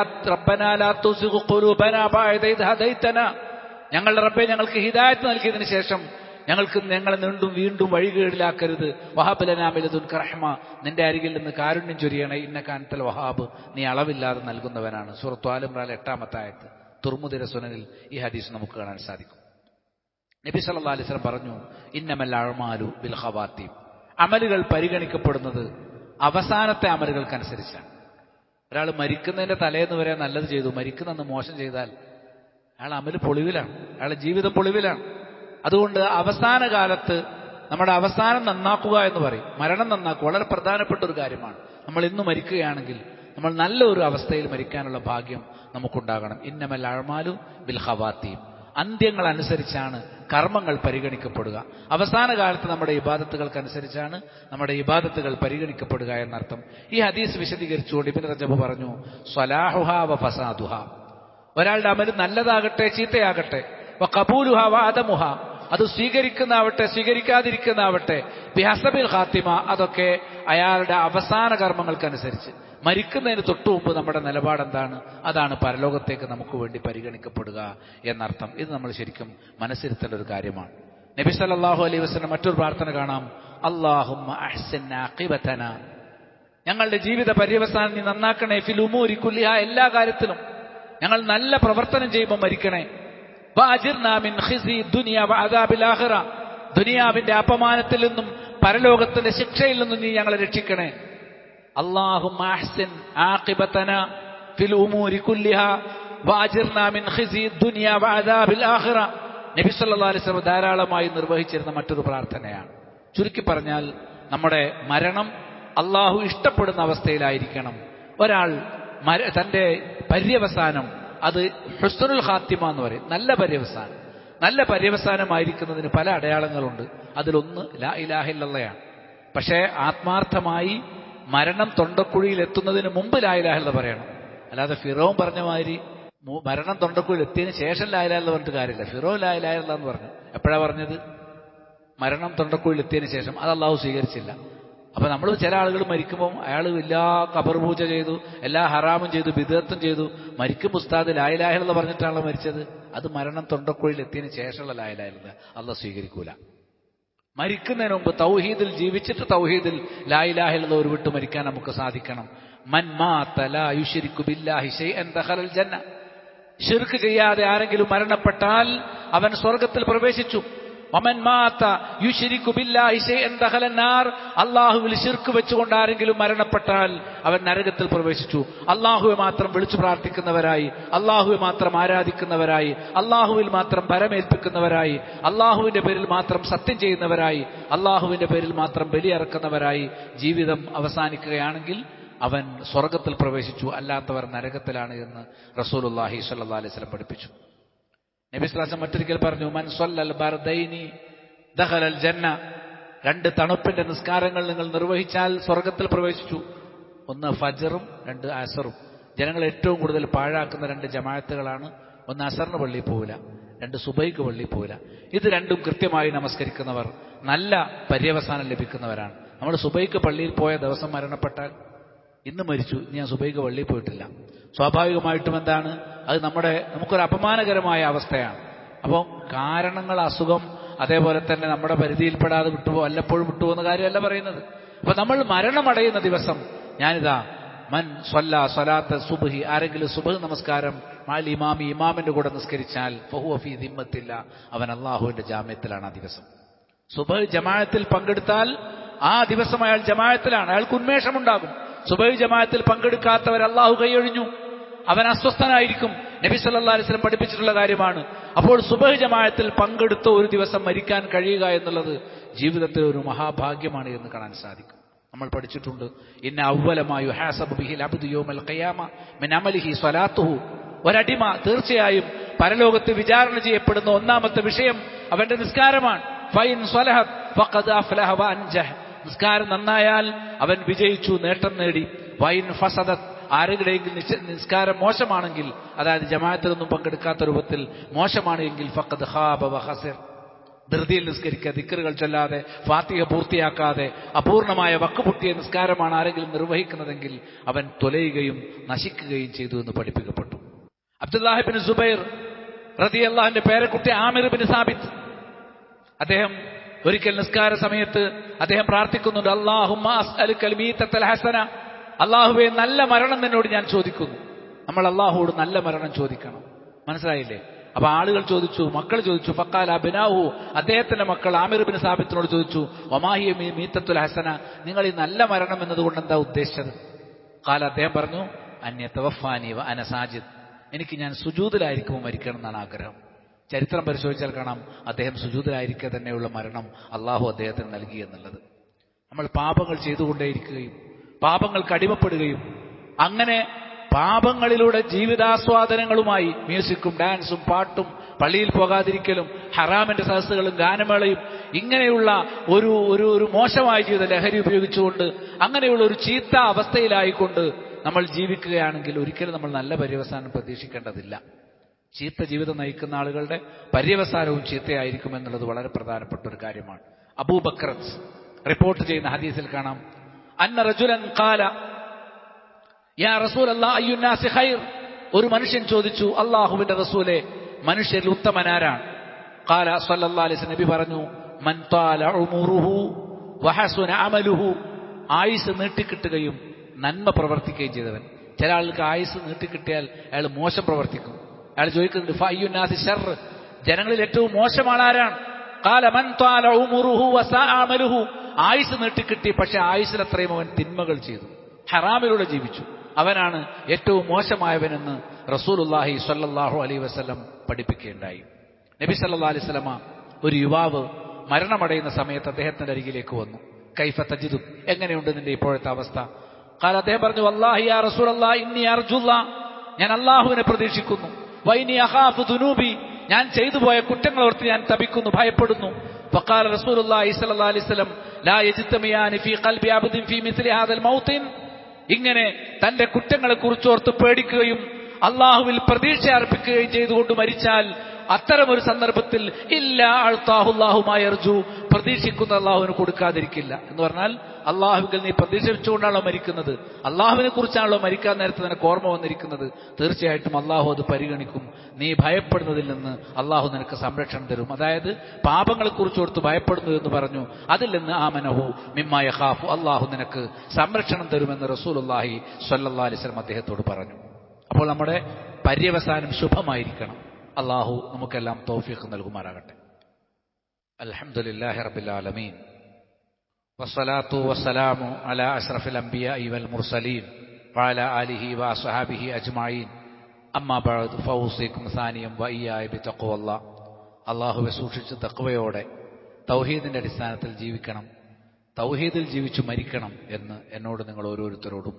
ഞങ്ങളുടെ റബ്ബെ ഞങ്ങൾക്ക് ഹിദായത്ത് നൽകിയതിനു ശേഷം ഞങ്ങൾക്ക് ഞങ്ങളെ വീണ്ടും വീണ്ടും വഴികേടിലാക്കരുത്. വഹാബുലനാമിലതുൻ കറഹ്മ നിന്റെ അരികിൽ നിന്ന് കാരുണ്യം ചൊരിയണേ. ഇന്ന കാനത്തൽ വഹാബ് നീ അളവില്ലാതെ നൽകുന്നവനാണ്. സൂറത്ത് ആലുമ്രാൽ എട്ടാമത്തെ ആയത്ത് തുർമുദിര സുനനിൽ ഈ ഹദീസ് നമുക്ക് കാണാൻ സാധിക്കും. നബി സല്ലാ അലിസ്ലം പറഞ്ഞു ഇന്നമൽ അഴമാലു ബിൽ ഖവാത്തീം. അമലുകൾ പരിഗണിക്കപ്പെടുന്നത് അവസാനത്തെ അമലുകൾക്കനുസരിച്ചാണ്. ഒരാൾ മരിക്കുന്നതിന്റെ തലേന്ന് വരെ നല്ലത് ചെയ്തു മരിക്കുന്നെന്ന് മോശം ചെയ്താൽ അയാൾ അമൽ പൊളിവിലാണ് അയാളുടെ ജീവിതം പൊളിവിലാണ്. അതുകൊണ്ട് അവസാന കാലത്ത് നമ്മുടെ അവസാനം നന്നാക്കുക എന്ന് പറയും. മരണം നന്നാക്കുക വളരെ പ്രധാനപ്പെട്ട ഒരു കാര്യമാണ്. നമ്മൾ ഇന്ന് മരിക്കുകയാണെങ്കിൽ നമ്മൾ നല്ല ഒരു അവസ്ഥയിൽ മരിക്കാനുള്ള ഭാഗ്യം നമുക്കുണ്ടാകണം. ഇന്നമൽ അഴമാലു ബിൽ അന്ത്യങ്ങൾ അനുസരിച്ചാണ് കർമ്മങ്ങൾ പരിഗണിക്കപ്പെടുക. അവസാന കാലത്ത് നമ്മുടെ ഇബാദത്തുകൾക്കനുസരിച്ചാണ് നമ്മുടെ ഇബാദത്തുകൾ പരിഗണിക്കപ്പെടുക എന്നർത്ഥം. ഈ ഹദീസ് വിശദീകരിച്ചുകൊണ്ട് ഇബിൻ റജബ് പറഞ്ഞു സ്വലാഹുഹ വ ഫസാദുഹ. ഒരാളുടെ അമൽ നല്ലതാകട്ടെ ചീത്തയാകട്ടെ. വ വ അത് സ്വീകരിക്കുന്നാവട്ടെ സ്വീകരിക്കാതിരിക്കുന്നാവട്ടെ ബിഹസബിൽ ഖാത്തിമ അതൊക്കെ അയാളുടെ അവസാന കർമ്മങ്ങൾക്കനുസരിച്ച്. മരിക്കുന്നതിന് തൊട്ടു മുമ്പ് നമ്മുടെ നിലപാട് എന്താണ് അതാണ് പരലോകത്തേക്ക് നമുക്ക് വേണ്ടി പരിഗണിക്കപ്പെടുക എന്നർത്ഥം. ഇത് നമ്മൾ ശരിക്കും മനസ്സിരുത്തേണ്ട ഒരു കാര്യമാണ്. നബി സല്ലല്ലാഹു അലൈഹി വസ്ലം മറ്റൊരു പ്രാർത്ഥന കാണാം. ആഖിബതന ഞങ്ങളുടെ ജീവിത പര്യവസാനം നീ നന്നാക്കണേ. ഫിലുമൂരി കുല്ലിഹ എല്ലാ കാര്യത്തിലും. ഞങ്ങൾ നല്ല പ്രവർത്തനം ചെയ്യുമ്പോൾ മരിക്കണേ. ഖിസി ദുനിയാവിന്റെ അപമാനത്തിൽ നിന്നും പരലോകത്തിന്റെ ശിക്ഷയിൽ നിന്നും നീ ഞങ്ങളെ രക്ഷിക്കണേ. اللهم أحسن عاقبتنا في الأمور كلها وأجرنا من خزي الدنيا وعذاب الآخرة നബി സല്ലല്ലാഹു അലൈഹി വസല്ലം ധാരാളമായി നിർവഹിച്ചിരുന്ന മറ്റൊരു പ്രാർത്ഥനയാണ് ചുരുക്കി പറഞ്ഞാൽ നമ്മുടെ മരണം അള്ളാഹു ഇഷ്ടപ്പെടുന്ന അവസ്ഥയിലായിരിക്കണം ഒരാൾ മര തന്റെ പര്യവസാനം അത് ഹുസ്നുൽ ഖാത്തിമ എന്ന് പറയും നല്ല പര്യവസാനം നല്ല പര്യവസാനമായിരിക്കുന്നതിന് പല അടയാളങ്ങളുണ്ട് അതിലൊന്ന് ലാ ഇലാഹില്ലയാണ് പക്ഷേ ആത്മാർത്ഥമായി മരണം തൊണ്ടക്കുഴിയിൽ എത്തുന്നതിന് മുമ്പ് ലാ ഇലാഹില്ല പറയണം. അല്ലാതെ ഫിറോം പറഞ്ഞ മാതിരി മരണം തൊണ്ടക്കുഴിയിൽ എത്തിയതിന് ശേഷം ലാ ഇലാഹില്ല പറഞ്ഞിട്ട് കാര്യമില്ല. ഫിറോ ലാ ഇലാഹില്ല എന്ന് പറഞ്ഞു. എപ്പോഴാ പറഞ്ഞത്? മരണം തൊണ്ടക്കുഴിയിൽ എത്തിയതിന് ശേഷം. അത് അള്ളാഹു സ്വീകരിച്ചില്ല. അപ്പൊ നമ്മൾ ചില ആളുകൾ മരിക്കുമ്പോൾ അയാൾ എല്ലാ കബർ പൂജ ചെയ്തു എല്ലാ ഹറാമും ചെയ്തു ബിദത്തും ചെയ്തു. മരിക്കും ഉസ്താദ് ലായിലാഹിലെന്ന് പറഞ്ഞിട്ടാണല്ലോ മരിച്ചത്. അത് മരണം തൊണ്ടക്കുഴിയിൽ എത്തിയതിന് ശേഷമുള്ള ലായിലാഹില്ല അള്ളാഹ് സ്വീകരിക്കൂല. മരിക്കുന്നതിന് മുമ്പ് തൗഹീദിൽ ജീവിച്ചിട്ട് തൗഹീദിൽ ലായിലാഹിലുള്ള ഒരു വിട്ട് മരിക്കാൻ നമുക്ക് സാധിക്കണം. മൻ ജന്ന. ഷിർക്ക് ചെയ്യാതെ ആരെങ്കിലും മരണപ്പെട്ടാൽ അവൻ സ്വർഗത്തിൽ പ്രവേശിച്ചു. വമൻ ശിർക്ക് വെച്ചുകൊണ്ട് ആരെങ്കിലും മരണപ്പെട്ടാൽ അവൻ നരകത്തിൽ പ്രവേശിച്ചു. അള്ളാഹുവെ മാത്രം വിളിച്ചു പ്രാർത്ഥിക്കുന്നവരായി അള്ളാഹുവെ മാത്രം ആരാധിക്കുന്നവരായി അള്ളാഹുവിൽ മാത്രം പരമേൽപ്പിക്കുന്നവരായി അള്ളാഹുവിന്റെ പേരിൽ മാത്രം സത്യം ചെയ്യുന്നവരായി അള്ളാഹുവിന്റെ പേരിൽ മാത്രം ബലിയറക്കുന്നവരായി ജീവിതം അവസാനിക്കുകയാണെങ്കിൽ അവൻ സ്വർഗത്തിൽ പ്രവേശിച്ചു. അല്ലാത്തവർ നരകത്തിലാണ് എന്ന് റസൂലുല്ലാഹി സ്വല്ലല്ലാഹി അലൈഹി വസല്ലം പഠിപ്പിച്ചു. നബി സ്ലാസം മറ്റൊരിക്കൽ പറഞ്ഞു മൻ സ്വല്ലൽ ബർദൈനി ദഖലൽ ജന്ന രണ്ട് തണുപ്പിന്റെ നിസ്കാരങ്ങൾ നിങ്ങൾ നിർവഹിച്ചാൽ സ്വർഗത്തിൽ പ്രവേശിച്ചു. ഒന്ന് ഫജറും രണ്ട് അസറും. ജനങ്ങൾ ഏറ്റവും കൂടുതൽ പാഴാക്കുന്ന രണ്ട് ജമാഅത്തുകളാണ്. ഒന്ന് അസറിന് പള്ളി പോവില്ല രണ്ട് സുബൈക്ക് പള്ളി പോവില്ല. ഇത് രണ്ടും കൃത്യമായി നമസ്കരിക്കുന്നവർ നല്ല പര്യവസാനം ലഭിക്കുന്നവരാണ്. നമ്മൾ സുബൈക്ക് പള്ളിയിൽ പോയ ദിവസം മരണപ്പെട്ടാൽ ഇന്ന് മരിച്ചു ഞാൻ സുബൈക്ക് പള്ളിയിൽ പോയിട്ടില്ല. സ്വാഭാവികമായിട്ടും എന്താണ്? അത് നമ്മുടെ നമുക്കൊരു അപമാനകരമായ അവസ്ഥയാണ്. അപ്പോൾ കാരണങ്ങൾ അസുഖം അതേപോലെ തന്നെ നമ്മുടെ പരിധിയിൽപ്പെടാതെ വിട്ടുപോ വല്ലപ്പോഴും വിട്ടുപോകുന്ന കാര്യമല്ല പറയുന്നത്. അപ്പൊ നമ്മൾ മരണമടയുന്ന ദിവസം ഞാനിതാ മൻ സ്വല്ല സ്വലാത്ത് സുബഹി ആരെങ്കിലും സുബഹ് നമസ്കാരം മാൽ ഇമാമി ഇമാമിന്റെ കൂടെ നിസ്കരിച്ചാൽ ഫഹുവഫി ദിമ്മത്തില്ല അവൻ അള്ളാഹുവിന്റെ ജാമ്യത്തിലാണ് ആ ദിവസം. സുബഹ് ജമാഅത്തിൽ പങ്കെടുത്താൽ ആ ദിവസം അയാൾ ജമാഅത്തിലാണ് അയാൾക്ക് ഉന്മേഷമുണ്ടാകും. സുബഹ് ജമാഅത്തിൽ പങ്കെടുക്കാത്തവർ അള്ളാഹു കൈയൊഴിഞ്ഞു. അവൻ അസ്വസ്ഥനായിരിക്കും. നബി സല്ലാ അലിസ്ലം പഠിപ്പിച്ചിട്ടുള്ള കാര്യമാണ്. അപ്പോൾ സുബഹ് ജമാഅത്തിൽ പങ്കെടുത്ത ഒരു ദിവസം മരിക്കാൻ കഴിയുക എന്നുള്ളത് ജീവിതത്തിൽ ഒരു മഹാഭാഗ്യമാണ് എന്ന് കാണാൻ സാധിക്കും. നമ്മൾ പഠിച്ചിട്ടുണ്ട്. ഇന്ന അവലമായു ഒരടിമ തീർച്ചയായും പരലോകത്ത് വിചാരണ ചെയ്യപ്പെടുന്ന ഒന്നാമത്തെ വിഷയം അവന്റെ നിസ്കാരമാണ്. ഫൈൻ നിസ്കാരം നന്നായാൽ അവൻ വിജയിച്ചു നേട്ടം നേടി. വൈൻ ഫസദത് ആരുടെയെങ്കിലും നിശ്ച- നിസ്കാരം മോശമാണെങ്കിൽ അതായത് ജമാഅത്തിലൊന്നും പങ്കെടുക്കാത്ത രൂപത്തിൽ മോശമാണെങ്കിൽ ഫക്കത് വ ഖസിർ. ധൃതിയിൽ നിസ്കരിക്കുക ദിക്കറുകൾ ചൊല്ലാതെ ഫാത്തിക പൂർത്തിയാക്കാതെ അപൂർണമായ വക്കുപൊട്ടിയ നിസ്കാരമാണ് ആരെങ്കിലും നിർവഹിക്കുന്നതെങ്കിൽ അവൻ തൊലയുകയും നശിക്കുകയും ചെയ്തു എന്ന് പഠിപ്പിക്കപ്പെട്ടു. അബ്ദുല്ലാഹിബിൻ സുബൈർ റതി അള്ളാഹിന്റെ പേരക്കുട്ടി ആമിർ ബിൻ സാബിത്ത്. അദ്ദേഹം ഒരിക്കൽ നിസ്കാര സമയത്ത് അദ്ദേഹം പ്രാർത്ഥിക്കുന്നുണ്ട് അള്ളാഹുമ്മ ഹസന. അള്ളാഹുവെ നല്ല മരണം എന്നോട് ഞാൻ ചോദിക്കുന്നു. നമ്മൾ അള്ളാഹുവോട് നല്ല മരണം ചോദിക്കണം. മനസ്സിലായില്ലേ? അപ്പൊ ആളുകൾ ചോദിച്ചു മക്കൾ ചോദിച്ചു ഫക്കാൽ ബിനാഹു അദ്ദേഹത്തിന്റെ മക്കൾ ആമിർ ബിൻ സാബിത്തിനോട് ചോദിച്ചു ഒമാഹിയ മീത്തത്തുൽ ഹസന നിങ്ങൾ ഈ നല്ല മരണം എന്നതുകൊണ്ട് എന്താ ഉദ്ദേശിച്ചത്? കാല അദ്ദേഹം പറഞ്ഞു അന്യ തവഫാനി അന സാജിദ്. എനിക്ക് ഞാൻ സുജൂതിലായിരിക്കുമ്പോൾ മരിക്കണം എന്നാണ് ആഗ്രഹം. ചരിത്രം പരിശോധിച്ചാൽ കാണാം അദ്ദേഹം സുജൂതിലായിരിക്കെ തന്നെയുള്ള മരണം അള്ളാഹു അദ്ദേഹത്തിന് നൽകി എന്നുള്ളത്. നമ്മൾ പാപങ്ങൾ ചെയ്തുകൊണ്ടേയിരിക്കുകയും പാപങ്ങൾക്ക് അടിമപ്പെടുകയും അങ്ങനെ പാപങ്ങളിലൂടെ ജീവിതാസ്വാദനങ്ങളുമായി മ്യൂസിക്കും ഡാൻസും പാട്ടും പള്ളിയിൽ പോകാതിരിക്കലും ഹറാമിന്റെ സദസ്സുകളും ഗാനമേളയും ഇങ്ങനെയുള്ള ഒരു ഒരു ഒരു മോശമായ ജീവിത ലഹരി ഉപയോഗിച്ചുകൊണ്ട് അങ്ങനെയുള്ള ഒരു ചീത്ത അവസ്ഥയിലായിക്കൊണ്ട് നമ്മൾ ജീവിക്കുകയാണെങ്കിൽ ഒരിക്കലും നമ്മൾ നല്ല പര്യവസാനം പ്രതീക്ഷിക്കേണ്ടതില്ല. ചീത്ത ജീവിതം നയിക്കുന്ന ആളുകളുടെ പര്യവസാനവും ചീത്തയായിരിക്കും എന്നുള്ളത് വളരെ പ്രധാനപ്പെട്ട ഒരു കാര്യമാണ്. അബൂബക്രത്ത് റിപ്പോർട്ട് ചെയ്യുന്ന ഹദീസിൽ കാണാം. അന്ന റജുലൻ കാല യാ റസൂൽ അയ്യുന്നാസി ഖൈർ. ഒരു മനുഷ്യൻ ചോദിച്ചു അള്ളാഹുവിന്റെ റസൂലെ മനുഷ്യരിൽ ഉത്തമനാരാണ്? കാല സല്ലല്ലാഹു അലൈഹി നബി പറഞ്ഞു മൻ താല അമലുഹു. ആയുസ് നീട്ടിക്കിട്ടുകയും നന്മ പ്രവർത്തിക്കുകയും ചെയ്തവൻ. ചില ആൾക്ക് ആയുസ് നീട്ടിക്കിട്ടിയാൽ അയാൾ മോശം പ്രവർത്തിക്കും. അയാൾ ചോദിക്കുന്നുണ്ട് ഫയ്യുന്നാസി ഷർ? ജനങ്ങളിൽ ഏറ്റവും മോശമാണ് ആരാണ് കാല മൻ താല ഉമുറുഹു വസാ അമലുഹു ആയുസ് നീട്ടിക്കിട്ടി പക്ഷെ ആയുസിൽ അത്രയും അവൻ തിന്മകൾ ചെയ്തു. ഹറാമിലൂടെ ജീവിച്ചു. അവനാണ് ഏറ്റവും മോശമായവനെന്ന് റസൂലുല്ലാഹി സല്ലാഹു അലൈ വസ്ലം പഠിപ്പിക്കുകയുണ്ടായി. നബി സല്ലാ അലൈഹി സ്വലമ ഒരു യുവാവ് മരണമടയുന്ന സമയത്ത് അദ്ദേഹത്തിന്റെ അരികിലേക്ക് വന്നു. കൈഫ തജിദു എങ്ങനെയുണ്ട് നിന്റെ ഇപ്പോഴത്തെ അവസ്ഥ? കാല അദ്ദേഹം പറഞ്ഞു അല്ലാഹി റസൂൽ ഇന്നി അർജുല്ല. ഞാൻ അള്ളാഹുവിനെ പ്രതീക്ഷിക്കുന്നു. വൈനി അഹാഫ് ദുനൂബി? ഞാൻ ചെയ്തു പോയ കുറ്റങ്ങൾ ഓർത്ത് ഞാൻ തപിക്കുന്നു ഭയപ്പെടുന്നു فقال رسول الله صلى الله عليه وسلم لا يجتمعان في قلب عبد في مثل هذا الموطن ഇങ്ങനെ തന്റെ കുറ്റങ്ങളെ കുറിച്ചോർത്ത് പേടിക്കുകയും അള്ളാഹുവിൽ പ്രതീക്ഷ അർപ്പിക്കുകയും ചെയ്തുകൊണ്ട് മരിച്ചാൽ അത്തരമൊരു സന്ദർഭത്തിൽ ഇല്ല അഴുത്താഹുല്ലാഹുമായി അർജു പ്രതീക്ഷിക്കുന്ന അള്ളാഹുവിന് കൊടുക്കാതിരിക്കില്ല എന്ന് പറഞ്ഞാൽ അള്ളാഹുവിൽ നീ പ്രതീക്ഷിച്ചുകൊണ്ടാണല്ലോ മരിക്കുന്നത്? അള്ളാഹുവിനെ കുറിച്ചാണല്ലോ മരിക്കാൻ നേരത്തെ നിനക്ക് ഓർമ്മ വന്നിരിക്കുന്നത്. തീർച്ചയായിട്ടും അള്ളാഹു അത് പരിഗണിക്കും. നീ ഭയപ്പെടുന്നതിൽ നിന്ന് അള്ളാഹു നിനക്ക് സംരക്ഷണം തരും. അതായത് പാപങ്ങളെ കുറിച്ചോർത്ത് ഭയപ്പെടുന്നു എന്ന് പറഞ്ഞു. അതിൽ നിന്ന് ആമനഹു മിമ്മായ ഹാഫു അള്ളാഹു നിനക്ക് സംരക്ഷണം തരുമെന്ന് റസൂൽ അള്ളാഹി സല്ലാ അലിസ്ലം അദ്ദേഹത്തോട് പറഞ്ഞു. അപ്പോൾ നമ്മുടെ പര്യവസാനം ശുഭമായിരിക്കണം. അള്ളാഹു നമുക്കെല്ലാം തൗഫീഖ് നൽകുമാറാകട്ടെ. അൽഹംദുലില്ലാഹി റബ്ബിൽ ആലമീൻ. വസ്സലാത്തു വസ്സലാമു അല അഷ്റഫിൽ അംബിയ ഇവൽ മുർസലീൻ വഅലാ ആലിഹി വസഹാബിഹി അജ്മഈൻ അമ്മാ ബഅദ് ഫൗസിക്കും സാനിയം ബി തക്കുവല്ല അള്ളാഹുവെ സൂക്ഷിച്ച് തക്കുവയോടെ തൗഹീദിന്റെ അടിസ്ഥാനത്തിൽ ജീവിക്കണം. തൗഹീദിൽ ജീവിച്ചു മരിക്കണം എന്ന് എന്നോട് നിങ്ങൾ ഓരോരുത്തരോടും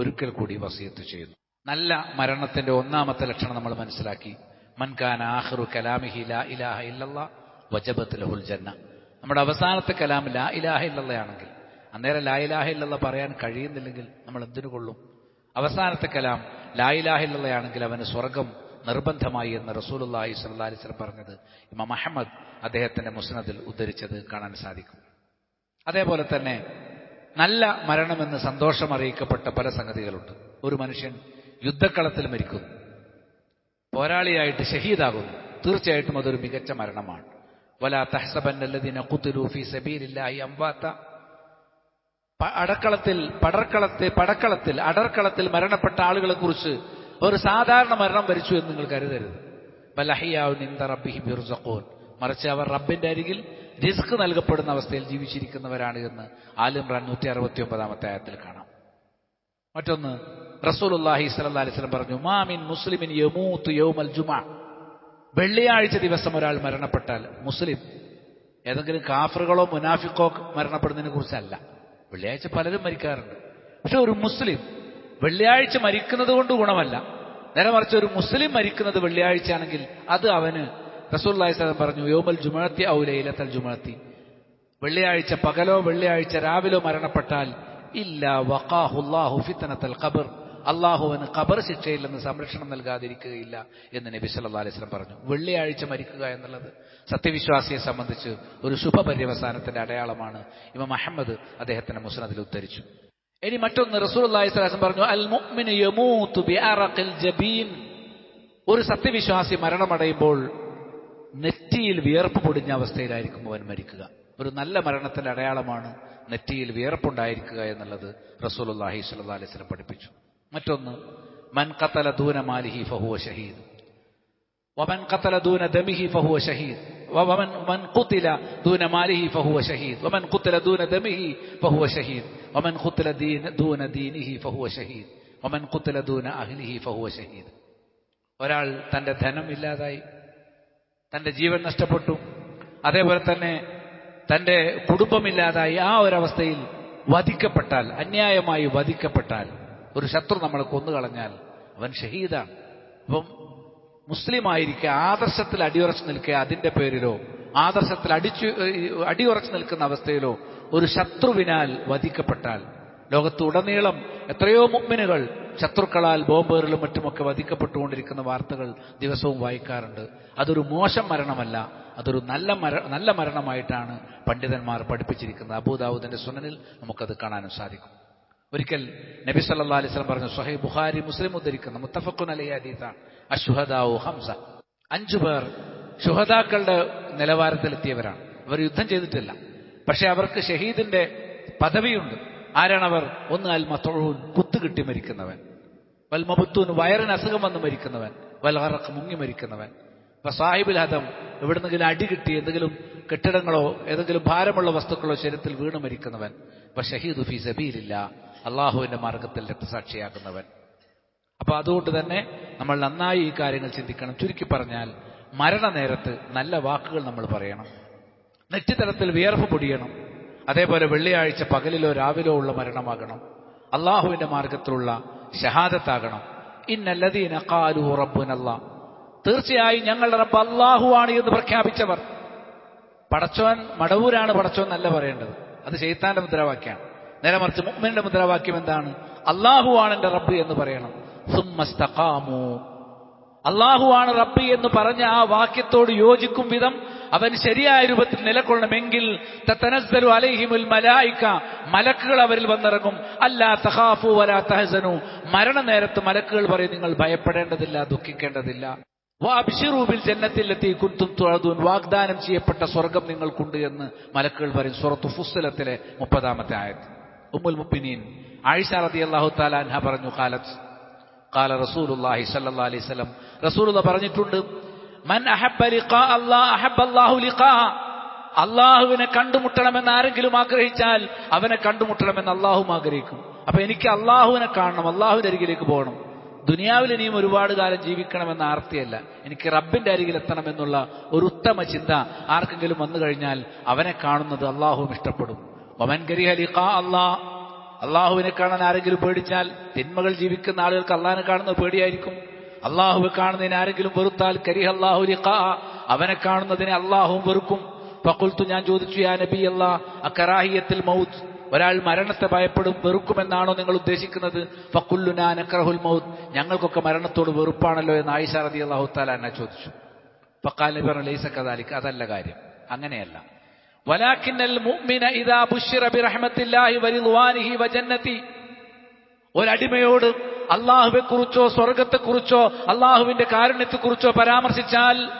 ഒരിക്കൽ കൂടി വസിയത്ത് ചെയ്യുന്നു. നല്ല മരണത്തിന്റെ ഒന്നാമത്തെ ലക്ഷണം നമ്മൾ മനസ്സിലാക്കി. മൻകാന ആഹ്റു കലാമിഹി ലാ ഇലാഹ ഇല്ലല്ലാ വജബത്ത് ലഹുൽ ജന്ന. നമ്മുടെ അവസാനത്തെ കലാം ലാ ഇലാഹ ഇല്ലല്ലയാണെങ്കിൽ അന്നേരം ലാ ഇലാഹ ഇല്ലല്ല പറയാൻ കഴിയുന്നില്ലെങ്കിൽ നമ്മൾ എന്തിനു കൊള്ളും? അവസാനത്തെ കലാം ലാ ഇലാഹ ഇല്ലല്ലയാണെങ്കിൽ അവന് സ്വർഗം നിർബന്ധമായി എന്ന് റസൂലുല്ലാഹി സ്വല്ലല്ലാഹി അലൈഹി വസല്ലം പറഞ്ഞത് ഇമാം അഹമ്മദ് അദ്ദേഹത്തിന്റെ മുസ്നദിൽ ഉദ്ധരിച്ചത് കാണാൻ സാധിക്കും. അതേപോലെ തന്നെ നല്ല മരണമെന്ന് സന്തോഷം അറിയിക്കപ്പെട്ട പല സംഗതികളുണ്ട്. ഒരു മനുഷ്യൻ യുദ്ധക്കളത്തിൽ മരിക്കുന്നു. പോരാളിയായിട്ട് ഷഹീദാകുന്നു. തീർച്ചയായിട്ടും അതൊരു മികച്ച മരണമാണ്. വല തഹസബന്നല്ലതിനെ കുത്തുലൂഫി സബീലില്ലാഹി അംവാത്ത അടക്കളത്തിൽ പടർക്കളത്തെ പടക്കളത്തിൽ അടർക്കളത്തിൽ മരണപ്പെട്ട ആളുകളെ കുറിച്ച് ഒരു സാധാരണ മരണം വരിച്ചു എന്ന് നിങ്ങൾ കരുതരുത്. മറിച്ച് അവർ റബ്ബിന്റെ അരികിൽ റിസ്ക് നൽകപ്പെടുന്ന അവസ്ഥയിൽ ജീവിച്ചിരിക്കുന്നവരാണ് എന്ന് ആലിമ്രാൻ നൂറ്റി അറുപത്തി ഒമ്പതാമത്തെ ആയത്തിൽ കാണാം. മറ്റൊന്ന് റസൂലുല്ലാഹി സ്വല്ലല്ലാഹി അലൈഹി വസല്ലം പറഞ്ഞു മാമിൻ മുസ്ലിമിൻ യമൂത്ത് യൗമൽ ജുമാ. വെള്ളിയാഴ്ച ദിവസം ഒരാൾ മരണപ്പെട്ടാൽ മുസ്ലിം ഏതെങ്കിലും കാഫറുകളോ മുനാഫിക്കോ മരണപ്പെടുന്നതിനെ കുറിച്ചല്ല. വെള്ളിയാഴ്ച പലരും മരിക്കാറുണ്ട്. പക്ഷെ ഒരു മുസ്ലിം വെള്ളിയാഴ്ച മരിക്കുന്നത് കൊണ്ട് ഗുണമല്ല. നേരെ മറിച്ച് ഒരു മുസ്ലിം മരിക്കുന്നത് വെള്ളിയാഴ്ച ആണെങ്കിൽ അത് അവന് റസൂല്ലാഹി സ്വലം പറഞ്ഞു യോമൽ ജുമഴത്തി ഔലയിലത്തൽ ജുമഴത്തി വെള്ളിയാഴ്ച പകലോ വെള്ളിയാഴ്ച രാവിലോ മരണപ്പെട്ടാൽ ഇല്ല വഖാഹുല്ലാഹു ഫിത്തനത്തൽ ഖബർ. അള്ളാഹുവിന് ഖബർ ശിക്ഷയിൽ നിന്ന് സംരക്ഷണം നൽകാതിരിക്കുകയില്ല എന്ന് നബി സല്ലാ അലൈസ്ലം പറഞ്ഞു. വെള്ളിയാഴ്ച മരിക്കുക എന്നുള്ളത് സത്യവിശ്വാസിയെ സംബന്ധിച്ച് ഒരു ശുഭപര്യവസാനത്തിന്റെ അടയാളമാണ്. ഇമാം അഹമ്മദ് അദ്ദേഹത്തിന്റെ മുസ്നദിൽ ഉദ്ധരിച്ചു. ഇനി മറ്റൊന്ന് റസൂലുള്ളാഹി സ്വല്ലല്ലാഹു സ്വലാസം പറഞ്ഞു അൽ മുഅ്മിനു യമൂതു ബിഅറഖിൽ ജബീൻ. ഒരു സത്യവിശ്വാസി മരണമടയുമ്പോൾ നെറ്റിയിൽ വിയർപ്പ് പൊടിഞ്ഞ അവസ്ഥയിലായിരിക്കും അവൻ മരിക്കുക. ഒരു നല്ല മരണത്തിന്റെ അടയാളമാണ് നെറ്റിയിൽ വിയർപ്പുണ്ടായിരിക്കുക എന്നുള്ളത് റസൂലുള്ളാഹി സ്വല്ലാ അലൈഹി സ്വലം പഠിപ്പിച്ചു. മറ്റൊന്ന് മൻ ഖതല ദൂന മാലിഹി ഫഹുവ ഷഹീദ് ومن قتل دون دمه فهو شهيد ومن من قتل دون ماله فهو شهيد ومن قتل دون دمه فهو شهيد ومن قتل دين دون دينه فهو شهيد ومن قتل دون أهله فهو شهيد ഒരാൾ തന്റെ ധനം ഇല്ലാതായി തന്റെ ജീവൻ നഷ്ടപ്പെട്ടു അതേപോലെ തന്നെ തന്റെ കുടുംബമില്ലാതായി ആ ഒരവസ്ഥയിൽ വധിക്കപ്പെട്ടാൽ അന്യായമായി വധിക്കപ്പെട്ടാൽ ഒരു ശത്രു നമ്മൾ കൊന്നുകളഞ്ഞാൽ അവൻ ഷഹീദാണ്. അപ്പം മുസ്ലിമായിരിക്കുക ആദർശത്തിൽ അടിയുറച്ച് നിൽക്കുക അതിന്റെ പേരിലോ ആദർശത്തിൽ അടിച്ചു അടിയുറച്ച് നിൽക്കുന്ന അവസ്ഥയിലോ ഒരു ശത്രുവിനാൽ വധിക്കപ്പെട്ടാൽ ലോകത്തുടനീളം എത്രയോ മുമ്മിനുകൾ ശത്രുക്കളാൽ ബോംബേറിലും മറ്റുമൊക്കെ വധിക്കപ്പെട്ടുകൊണ്ടിരിക്കുന്ന വാർത്തകൾ ദിവസവും വായിക്കാറുണ്ട്. അതൊരു മോശം മരണമല്ല അതൊരു നല്ല മര നല്ല മരണമായിട്ടാണ് പണ്ഡിതന്മാർ പഠിപ്പിച്ചിരിക്കുന്നത്. അബൂദാവൂദിന്റെ സുനനിൽ നമുക്കത് കാണാനും സാധിക്കും. ഒരിക്കൽ നബി സല്ലാ അലൈഹി സ്വലം പറഞ്ഞു സൊഹൈബ് ബുഖാരി മുസ്ലിം ഉദ്ധരിക്കുന്ന. മുത്തഫക്കുൻ അലൈ അഷുഹദാവു ഹംസ. അഞ്ചു പേർ ശുഹദാക്കളുടെ നിലവാരത്തിലെത്തിയവരാണ്. അവർ യുദ്ധം ചെയ്തിട്ടില്ല. പക്ഷെ അവർക്ക് ഷഹീദിന്റെ പദവിയുണ്ട്. ആരാണവർ? ഒന്ന് അൽ കുത്തു കുത്തുകിട്ടി മരിക്കുന്നവൻ. വൽ മബുത്തൂൻ വയറിന് അസുഖം വന്ന് മരിക്കുന്നവൻ. വൽ ഹറക്ക് മുങ്ങി മരിക്കുന്നവൻ. ഇപ്പൊ സാഹിബുൽ ഹദം എവിടുന്നെങ്കിലും അടി കിട്ടി എന്തെങ്കിലും കെട്ടിടങ്ങളോ ഏതെങ്കിലും ഭാരമുള്ള വസ്തുക്കളോ ശരീരത്തിൽ വീണ് മരിക്കുന്നവൻ. ഇപ്പൊ ഷഹീദ് ഫി സബീലില്ല. അള്ളാഹുവിന്റെ മാർഗത്തിൽ രക്തസാക്ഷിയാക്കുന്നവൻ. അപ്പൊ അതുകൊണ്ട് തന്നെ നമ്മൾ നന്നായി ഈ കാര്യങ്ങൾ ചിന്തിക്കണം. ചുരുക്കി പറഞ്ഞാൽ മരണനേരത്ത് നല്ല വാക്കുകൾ നമ്മൾ പറയണം. നെറ്റിത്തരത്തിൽ വിയർപ്പ് പൊടിയണം. അതേപോലെ വെള്ളിയാഴ്ച പകലിലോ രാവിലോ ഉള്ള മരണമാകണം. അള്ളാഹുവിന്റെ മാർഗത്തിലുള്ള ഷഹാദത്താകണം ഇന്നല്ലതീന കാലു റബ്ബുനല്ല. തീർച്ചയായും ഞങ്ങളുടെ റബ്ബ് അള്ളാഹുവാണ് എന്ന് പ്രഖ്യാപിച്ചവർ. പടച്ചോൻ മടവൂരാണ് പടച്ചോൻ എന്നല്ല പറയേണ്ടത്. അത് ചെയ്ത്താന്റെ മുദ്രാവാക്യമാണ്. നേരെ മറിച്ച് മുഹ്മിന്റെ മുദ്രാവാക്യം എന്താണ്? അള്ളാഹുവാണ് എന്റെ റബ്ബ് എന്ന് പറയണം. സുമ്മസ്തഖാമു. അള്ളാഹുവാണ് റബ്ബ് എന്ന് പറഞ്ഞ ആ വാക്യത്തോട് യോജിക്കും വിധം അവൻ ശരിയായ രൂപത്തിൽ നിലകൊള്ളണമെങ്കിൽ അലൈഹിമുൽ മലായിക്ക മലക്കുകൾ അവരിൽ വന്നിറങ്ങും. അല്ലാ തഹാഫു വലാ തഹസനു. മരണനേരത്ത് മലക്കുകൾ പറയും നിങ്ങൾ ഭയപ്പെടേണ്ടതില്ല ദുഃഖിക്കേണ്ടതില്ല. വാബിഷിറൂബിൽ ജന്നത്തിലെത്തി കുന്തും തുഴതൂൻ വാഗ്ദാനം ചെയ്യപ്പെട്ട സ്വർഗം നിങ്ങൾക്കുണ്ട് എന്ന് മലക്കുകൾ പറയും. സുറത്തു ഫുസ്സലത്തിലെ മുപ്പതാമത്തെ ആയത് ഉമ്മുൽ മുപ്പിനീൻ ആയിഷ റതി അള്ളാഹു താലാൻഹ പറഞ്ഞു കാലത്ത് കാല റസൂലുള്ളാഹി സല്ലല്ലാഹു അലൈഹി വസല്ലം റസൂലുള്ള പറഞ്ഞിട്ടുണ്ട് മൻ അള്ളാഹുവിനെ കണ്ടുമുട്ടണമെന്ന് ആരെങ്കിലും ആഗ്രഹിച്ചാൽ അവനെ കണ്ടുമുട്ടണമെന്ന് അള്ളാഹും ആഗ്രഹിക്കും. അപ്പൊ എനിക്ക് അള്ളാഹുവിനെ കാണണം അള്ളാഹുവിന്റെ അരികിലേക്ക് പോകണം. ദുനിയാവിൽ ഇനിയും ഒരുപാട് കാലം ജീവിക്കണമെന്ന ആർത്തിയല്ല. എനിക്ക് റബ്ബിന്റെ അരികിൽ എത്തണമെന്നുള്ള ഒരു ഉത്തമ ചിന്ത ആർക്കെങ്കിലും വന്നു കഴിഞ്ഞാൽ അവനെ കാണുന്നത് അള്ളാഹുവും ഇഷ്ടപ്പെടും. കരിഹ അള്ളാഹുവിനെ കാണാൻ ആരെങ്കിലും പേടിച്ചാൽ തിന്മകൾ ജീവിക്കുന്ന ആളുകൾക്ക് അള്ളാഹിനെ കാണുന്നത് പേടിയായിരിക്കും. അള്ളാഹുവെ കാണുന്നതിന് ആരെങ്കിലും വെറുത്താൽ കരിഹ അള്ളാഹു അവനെ കാണുന്നതിനെ അള്ളാഹുവും വെറുക്കും. പക്കുൽത്തു ഞാൻ ചോദിച്ചു യാ നബി അല്ലാ അക്കറാഹിയത്തിൽ മൗത്ത്. ഒരാൾ മരണത്തെ ഭയപ്പെടും വെറുക്കുമെന്നാണോ നിങ്ങൾ ഉദ്ദേശിക്കുന്നത്? ഫക്കുല്ലുനാ നക്രഹുൽ മൗത്ത്. ഞങ്ങൾക്കൊക്കെ മരണത്തോട് വെറുപ്പാണല്ലോ എന്ന് ആയിഷ റതി അള്ളാഹു താലാന ചോദിച്ചു. ഫക്കാൽ നബി പറഞ്ഞു ലൈസ കദാലിക്ക് അതല്ല കാര്യം. അങ്ങനെയല്ല. ഒരടിമയോട് അള്ളാഹുവെ കുറിച്ചോ സ്വർഗത്തെക്കുറിച്ചോ അള്ളാഹുവിന്റെ കാരുണ്യത്തെക്കുറിച്ചോ പരാമർശിച്ചാൽ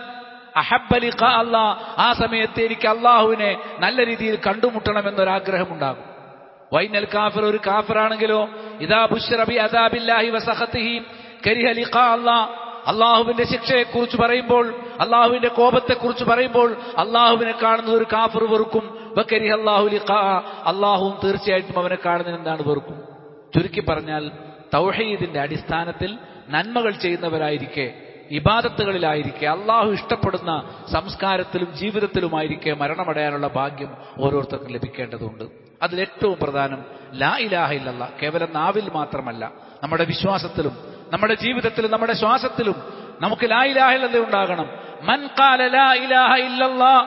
അഹബലി അള്ളാ ആ സമയത്ത് എനിക്ക് അള്ളാഹുവിനെ നല്ല രീതിയിൽ കണ്ടുമുട്ടണം കണ്ടുമുട്ടണമെന്നൊരാഗ്രഹമുണ്ടാകും. വൈനൽ കാഫിർ ഒരു കാഫിറാണെങ്കിലോ ഇതാ ബുഷ്റബി അദാബില്ലാഹി വസഹത്തിഹി കരിഹ ലിഖാ അല്ലാ അള്ളാഹുവിന്റെ ശിക്ഷയെക്കുറിച്ച് പറയുമ്പോൾ അള്ളാഹുവിന്റെ കോപത്തെക്കുറിച്ച് പറയുമ്പോൾ അള്ളാഹുവിനെ കാണുന്ന ഒരു കാഫർ വെറുക്കും. ബക്കരി അള്ളാഹു ലിഖാ. അള്ളാഹുവും തീർച്ചയായിട്ടും അവനെ കാണുന്നത് എന്താണ് വെറുക്കും? ചുരുക്കി പറഞ്ഞാൽ തൗഹീദിന്റെ അടിസ്ഥാനത്തിൽ നന്മകൾ ചെയ്യുന്നവരായിരിക്കെ ഇബാദത്തുകളിലായിരിക്കെ അള്ളാഹു ഇഷ്ടപ്പെടുന്ന സംസ്കാരത്തിലും ജീവിതത്തിലുമായിരിക്കെ മരണമടയാനുള്ള ഭാഗ്യം ഓരോരുത്തർക്കും ലഭിക്കേണ്ടതുണ്ട്. അതിലേറ്റവും പ്രധാനം ലാ ഇലാഹ ഇല്ലല്ല കേവലം നാവിൽ മാത്രമല്ല നമ്മുടെ വിശ്വാസത്തിലും നമ്മുടെ ജീവിതത്തിലും നമ്മുടെ ശ്വാസത്തിലും നമുക്ക് ലാ ഇലാഹ ഇല്ലല്ല ഉണ്ടാകണം. മൻ ഖാല ലാ ഇലാഹ ഇല്ലല്ലാ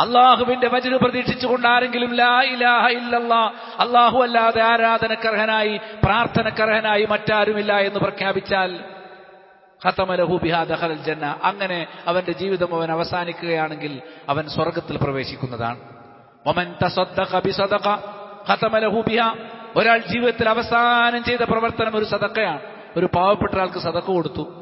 അള്ളാഹുവിന്റെ വചന പ്രതീക്ഷിച്ചുകൊണ്ട് ആരെങ്കിലും ലാ ഇലാഹ ഇല്ലല്ലാ അള്ളാഹു അല്ലാതെ ആരാധനക്കർഹനായി പ്രാർത്ഥനക്കർഹനായി മറ്റാരുമില്ല എന്ന് പ്രഖ്യാപിച്ചാൽ ഖത്തമലഹു ബിഹാ ജന്ന. അങ്ങനെ അവന്റെ ജീവിതം അവൻ അവസാനിക്കുകയാണെങ്കിൽ അവൻ സ്വർഗത്തിൽ പ്രവേശിക്കുന്നതാണ്. ഒരാൾ ജീവിതത്തിൽ അവസാനം ചെയ്ത പ്രവർത്തനം ഒരു സതക്കയാണ് ഒരു പാവപ്പെട്ട ആൾക്ക് സതക്ക കൊടുത്തു.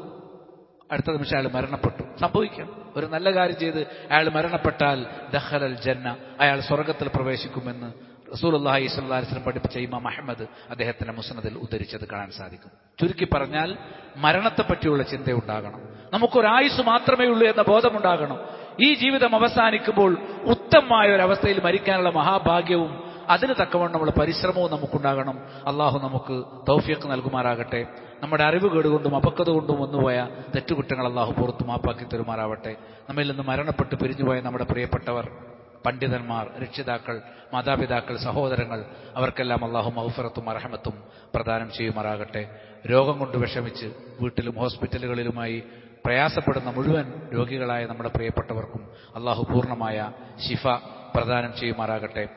അടുത്ത നിമിഷം അയാൾ മരണപ്പെട്ടു. സംഭവിക്കാം. ഒരു നല്ല കാര്യം ചെയ്ത് അയാൾ മരണപ്പെട്ടാൽ ദഹലൽ ജന്ന അയാൾ സ്വർഗത്തിൽ പ്രവേശിക്കുമെന്ന് അള്ളാഹി സ്വല്ലാസ്ലം പഠിപ്പിച്ച ഇമാം അഹമ്മദ് അദ്ദേഹത്തിന്റെ മുസ്നദിൽ ഉദ്ധരിച്ചത് കാണാൻ സാധിക്കും. ചുരുക്കി പറഞ്ഞാൽ മരണത്തെ പറ്റിയുള്ള ചിന്തയുണ്ടാകണം നമുക്കൊരായുസ് മാത്രമേ ഉള്ളൂ എന്ന ബോധമുണ്ടാകണം ഈ ജീവിതം അവസാനിക്കുമ്പോൾ ഉത്തമമായ ഒരു അവസ്ഥയിൽ മരിക്കാനുള്ള മഹാഭാഗ്യവും അതിന് നമ്മൾ പരിശ്രമവും നമുക്കുണ്ടാകണം. അള്ളാഹു നമുക്ക് തൗഫിയക്ക് നൽകുമാറാകട്ടെ. നമ്മുടെ അറിവ് കേടുകൊണ്ടും അപക്വത കൊണ്ടും വന്നുപോയ തെറ്റുകുറ്റങ്ങൾ അള്ളാഹു പുറത്തു മാപ്പാക്കി തരുമാറാവട്ടെ. നമ്മിൽ നിന്ന് മരണപ്പെട്ട് പിരിഞ്ഞുപോയ നമ്മുടെ പ്രിയപ്പെട്ടവർ പണ്ഡിതന്മാർ രക്ഷിതാക്കൾ മാതാപിതാക്കൾ സഹോദരങ്ങൾ അവർക്കെല്ലാം അള്ളാഹു മൗഫറത്തും അർഹമത്തും പ്രദാനം ചെയ്യുമാറാകട്ടെ. രോഗം കൊണ്ട് വിഷമിച്ച് വീട്ടിലും ഹോസ്പിറ്റലുകളിലുമായി പ്രയാസപ്പെടുന്ന മുഴുവൻ രോഗികളായ നമ്മുടെ പ്രിയപ്പെട്ടവർക്കും അള്ളാഹു പൂർണമായ ശിഫ പ്രദാനം ചെയ്യുമാറാകട്ടെ.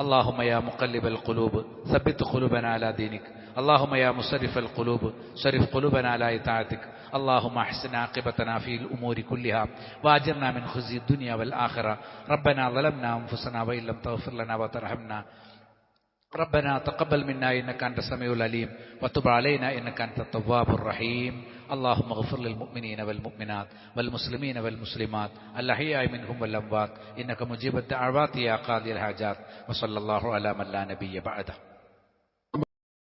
اللهم يا مقلب القلوب ثبت قلوبنا على دينك. اللهم يا مصرف القلوب صرف قلوبنا على إطاعتك. اللهم أحسن عاقبتنا في الأمور كلها. واجرنا من خزي الدنيا والآخرة. ربنا ظلمنا أنفسنا وإن لم تغفر لنا وترحمنا. ربنا تقبل منا إنك أنت السميع العليم وتب علينا إنك أنت التواب الرحيم. اللهم اغفر للمؤمنين والمؤمنات والمسلمين والمسلمات الأحياء منهم والأموات إنك مجيب الدعوات يا قاضي الحاجات وصلى الله على من لا نبي بعده.